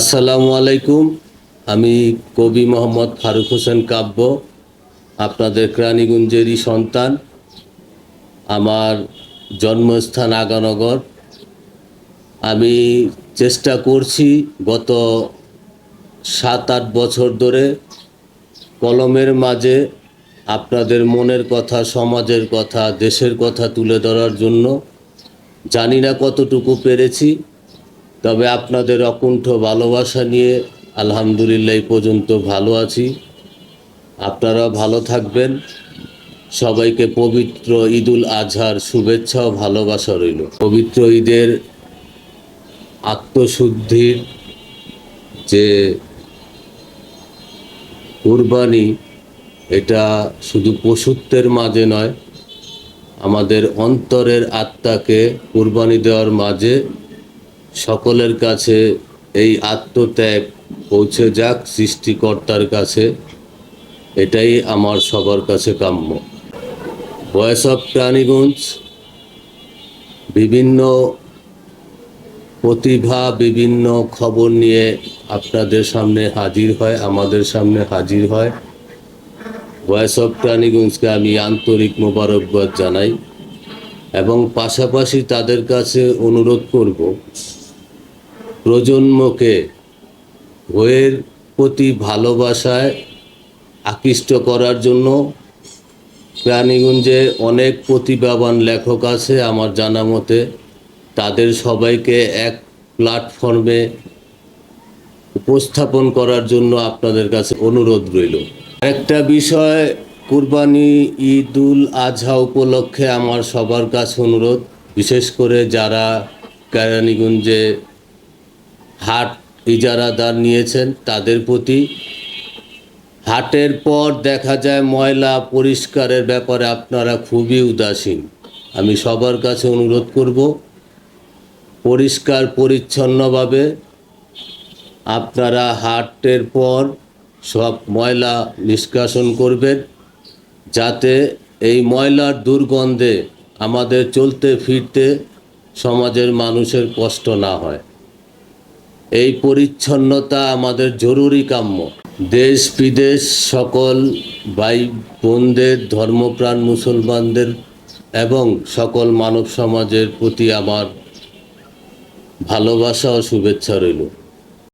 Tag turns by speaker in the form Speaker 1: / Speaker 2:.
Speaker 1: আসসালামু আলাইকুম। আমি কবি মোহাম্মদ ফারুক হোসেন কাব্য, আপনাদের ক্রানীগঞ্জেরই সন্তান। আমার জন্মস্থান আগানগর। আমি চেষ্টা করছি গত সাত আট বছর ধরে কলমের মাঝে আপনাদের মনের কথা, সমাজের কথা, দেশের কথা তুলে ধরার জন্য। জানি না কতটুকু পেরেছি। তবে আপনাদের অকুণ্ঠ ভালোবাসা নিয়ে আলহামদুলিল্লাহ পর্যন্ত ভালো আছি। আপনারা ভালো থাকবেন। সবাইকে পবিত্র ঈদুল আজহার শুভেচ্ছা ও ভালোবাসা রইল। পবিত্র ঈদের আত্মশুদ্ধির যে কুরবানি, এটা শুধু পশুত্বের মাঝে নয়, আমাদের অন্তরের আত্মাকে কুরবানি দেওয়ার মাঝে সকলের কাছে এই আত্মত্যাগ পৌঁছে যাক সৃষ্টিকর্তার কাছে। এটাই আমার সবার কাছে কাম্য। ভয়েস অফ প্রাণীগঞ্জ বিভিন্ন প্রতিভা, বিভিন্ন খবর নিয়ে আপনাদের সামনে হাজির হয়, আমাদের সামনে হাজির হয়। ভয়েস অফ প্রাণীগঞ্জকে আমি আন্তরিক মোবারকবাদ জানাই এবং পাশাপাশি তাদের কাছে অনুরোধ করব প্রজন্মকে বইয়ের প্রতি ভালোবাসায় আকৃষ্ট করার জন্য প্রাণীগঞ্জে অনেক প্রতিভাবান লেখক আছে। আমার জানা মতে তাদের সবাইকে এক প্ল্যাটফর্মে উপস্থাপন করার জন্য আপনাদের কাছে অনুরোধ রইল। একটা বিষয়, কুরবানি ঈদুল আজহা উপলক্ষে আমার সবার কাছে অনুরোধ। বিশেষ করে যারা কেরানীগঞ্জে হাট ইজারাদার নিয়েছেন তাদের প্রতি। হাটের পর দেখা যায় ময়লা পরিষ্কারের ব্যাপারে আপনারা খুবই উদাসীন। আমি সবার কাছে অনুরোধ করব, পরিষ্কার পরিচ্ছন্নভাবে আপনারা হাটের পর সব ময়লা নিষ্কাশন করবেন, যাতে এই ময়লার দুর্গন্ধে আমাদের চলতে ফিরতে সমাজের মানুষের কষ্ট না হয়। এই পরিচ্ছন্নতা আমাদের জরুরি কাম্য। দেশ, বিদেশ, সকল ভাই বোনদের, ধর্মপ্রাণ মুসলমানদের এবং সকল মানব সমাজের প্রতি আমার ভালোবাসা ও শুভেচ্ছা রইল।